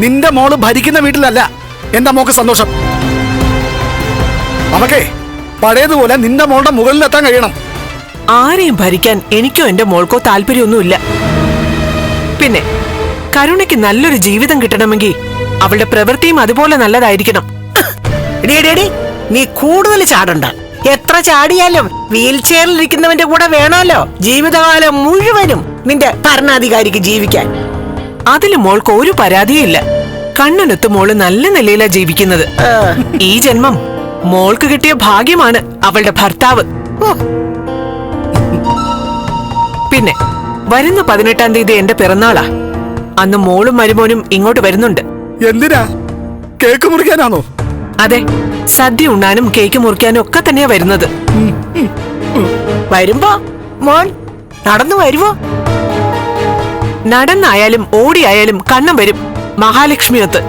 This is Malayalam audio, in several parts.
നിന്റെ മോൾ ഭരിക്കുന്ന വീട്ടിലല്ല. എന്റെ മോക്ക് സന്തോഷം? അവക്കെ പഴയതുപോലെ നിന്റെ മോളുടെ മുകളിലെത്താൻ കഴിയണം. ആരെയും ഭരിക്കാൻ എനിക്കോ എന്റെ മോൾക്കോ താല്പര്യമൊന്നുമില്ല. പിന്നെ കരുണയ്ക്ക് നല്ലൊരു ജീവിതം കിട്ടണമെങ്കിൽ അവളുടെ പ്രവൃത്തിയും അതുപോലെ നല്ലതായിരിക്കണം. എടി, എടി, എടി, നീ കൂടുതൽ ചാടണ്ട. എത്ര ചാടിയാലും വീൽ ചെയറിൽ ഇരിക്കുന്നവന്റെ കൂടെ വേണമല്ലോ. ജീവിതകാലം മുഴുവനും നിന്റെ ഭരണാധികാരിക്ക് ജീവിക്കാൻ. അതിൽ മോൾക്ക് ഒരു പരാതിയില്ല കണ്ണനൊത്ത് മോൾ നല്ല നിലയിലാ ജീവിക്കുന്നത്. ഈ ജന്മം മോൾക്ക് കിട്ടിയ ഭാഗ്യമാണ് അവളുടെ ഭർത്താവ്. പിന്നെ വരുന്ന പതിനെട്ടാം തീയതി എന്റെ പിറന്നാളാ. അന്ന് മോളും മരുമോനും ഇങ്ങോട്ട് വരുന്നുണ്ട്. എന്തിനാ? കേക്ക് മുറിക്കാനാണോ? അതെ സദ്യ ഉണ്ണാനും കേക്ക് മുറിക്കാനും ഒക്കെ തന്നെയാ വരുന്നത്. വരുമ്പോ മോൻ നടന്നു വരുമോ നടന്നായാലും ഓടിയായാലും കണ്ണം വരും. മഹാലക്ഷ്മി ഒത്ത്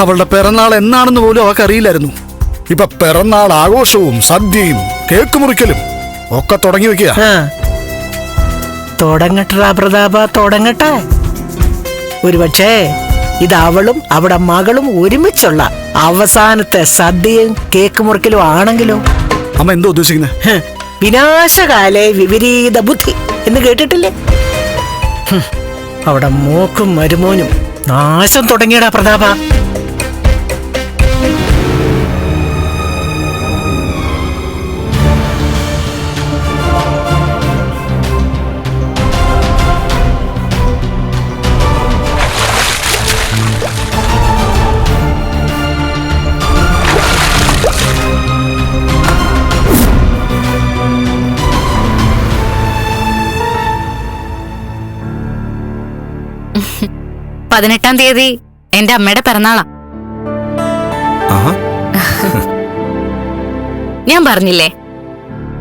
അവളുടെ പിറന്നാൾ എന്നാണെന്ന് പോലും അവൾക്ക് അറിയില്ലായിരുന്നു ഇപ്പൊ പിറന്നാൾ ആഘോഷവും സദ്യയും കേക്ക് മുറിക്കലും ഒക്കെ തുടങ്ങി വെക്കുക. തുടങ്ങട്ടാ പ്രതാപ തുടങ്ങട്ടെ. ഒരുപക്ഷേ ഇത് അവളും അവിടെ മകളും ഒരുമിച്ചുള്ള അവസാനത്തെ സദ്യയും കേക്ക് മുറിക്കലും ആണെങ്കിലോ? അമ്മ എന്തോ ഉദ്ദേശിക്കുന്നത് വിനാശകാലെ വിപരീത ബുദ്ധി എന്ന് കേട്ടിട്ടില്ലേ? അവിടെ മോക്കും മരുമോനും നാശം തുടങ്ങിയടാ പ്രതാപ. പതിനെട്ടാം തീയതി എന്റെ അമ്മയുടെ പിറന്നാളാ. ഞാൻ പറഞ്ഞില്ലേ?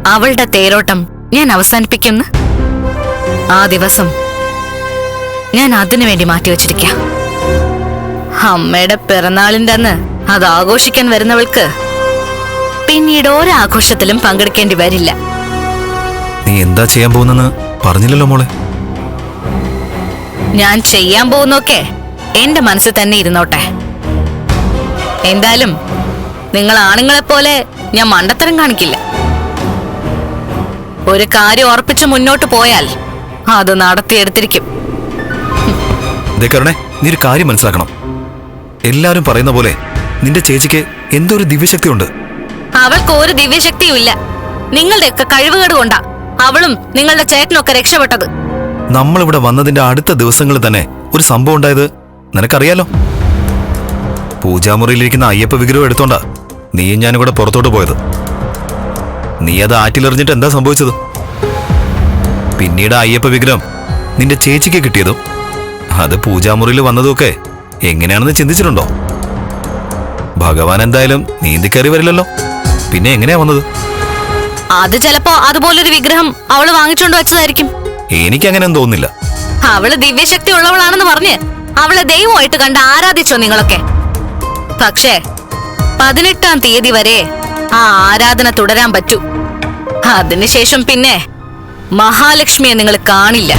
അവളുടെ തേരോട്ടം ഞാൻ അവസാനിപ്പിക്കുന്നു ആ ദിവസം ഞാൻ അതിനു വേണ്ടി മാറ്റിവെച്ചിരിക്കാം അമ്മയുടെ പിറന്നാളിന്റെ അന്ന് അത് ആഘോഷിക്കാൻ വരുന്നവൾക്ക് പിന്നീട് ഒരാഘോഷത്തിലും പങ്കെടുക്കേണ്ടി വരില്ല. നീ എന്താ ചെയ്യാൻ പോകുന്നെന്ന് പറഞ്ഞില്ലല്ലോ മോളെ. ഞാൻ ചെയ്യാൻ പോകുന്നൊക്കെ എന്റെ മനസ്സിൽ തന്നെ ഇരുന്നോട്ടെ. എന്തായാലും നിങ്ങൾ ആണുങ്ങളെ പോലെ ഞാൻ മണ്ടത്തരം കാണിക്കില്ല. ഒരു കാര്യം ഉറപ്പിച്ച് മുന്നോട്ട് പോയാൽ അത് നടത്തിയെടുത്തിരിക്കും. കരുണേ നീ ഒരു കാര്യം മനസ്സിലാക്കണം. എല്ലാരും പറയുന്ന പോലെ നിന്റെ ചേച്ചിക്ക് എന്തൊരു ഒരു ദിവ്യശക്തി ഉണ്ട് അവൾക്ക് ഒരു ദിവ്യശക്തിയും ഇല്ല നിങ്ങളുടെയൊക്കെ കഴിവുകേട് കൊണ്ടാ അവളും നിങ്ങളുടെ ചേട്ടനൊക്കെ രക്ഷപ്പെട്ടത്. നമ്മളിവിടെ വന്നതിന്റെ അടുത്ത ദിവസങ്ങളിൽ തന്നെ ഒരു സംഭവം ഉണ്ടായത് നിനക്കറിയാലോ? പൂജാമുറിയിലിരിക്കുന്ന അയ്യപ്പ വിഗ്രഹം എടുത്തോണ്ടാ. നീയും ഞാനും കൂടെ പുറത്തോട്ട് പോയത്. നീ അത് ആറ്റിലെറിഞ്ഞിട്ട് എന്താ സംഭവിച്ചത്? പിന്നീട് അയ്യപ്പ വിഗ്രഹം നിന്റെ ചേച്ചിക്ക് കിട്ടിയതും അത് പൂജാമുറിയിൽ വന്നതുമൊക്കെ എങ്ങനെയാണെന്ന് ചിന്തിച്ചിട്ടുണ്ടോ? ഭഗവാൻ എന്തായാലും നീന്തിക്കയറി വരില്ലല്ലോ. പിന്നെ എങ്ങനെയാ വന്നത്? അത് ചിലപ്പോ അതുപോലൊരു വിഗ്രഹം അവൾ വാങ്ങിച്ചുകൊണ്ട് വെച്ചതായിരിക്കും. എനിക്കങ്ങനെ തോന്നില്ല അവൾ ദിവ്യശക്തി ഉള്ളവളാണെന്ന് പറഞ്ഞ് അവളെ ദൈവമായിട്ട് കണ്ട് ആരാധിച്ചോ നിങ്ങളൊക്കെ? പക്ഷേ പതിനെട്ടാം തീയതി വരെ ആ ആരാധന തുടരാൻ പറ്റൂ. അതിനുശേഷം പിന്നെ മഹാലക്ഷ്മിയെ നിങ്ങൾ കാണില്ല.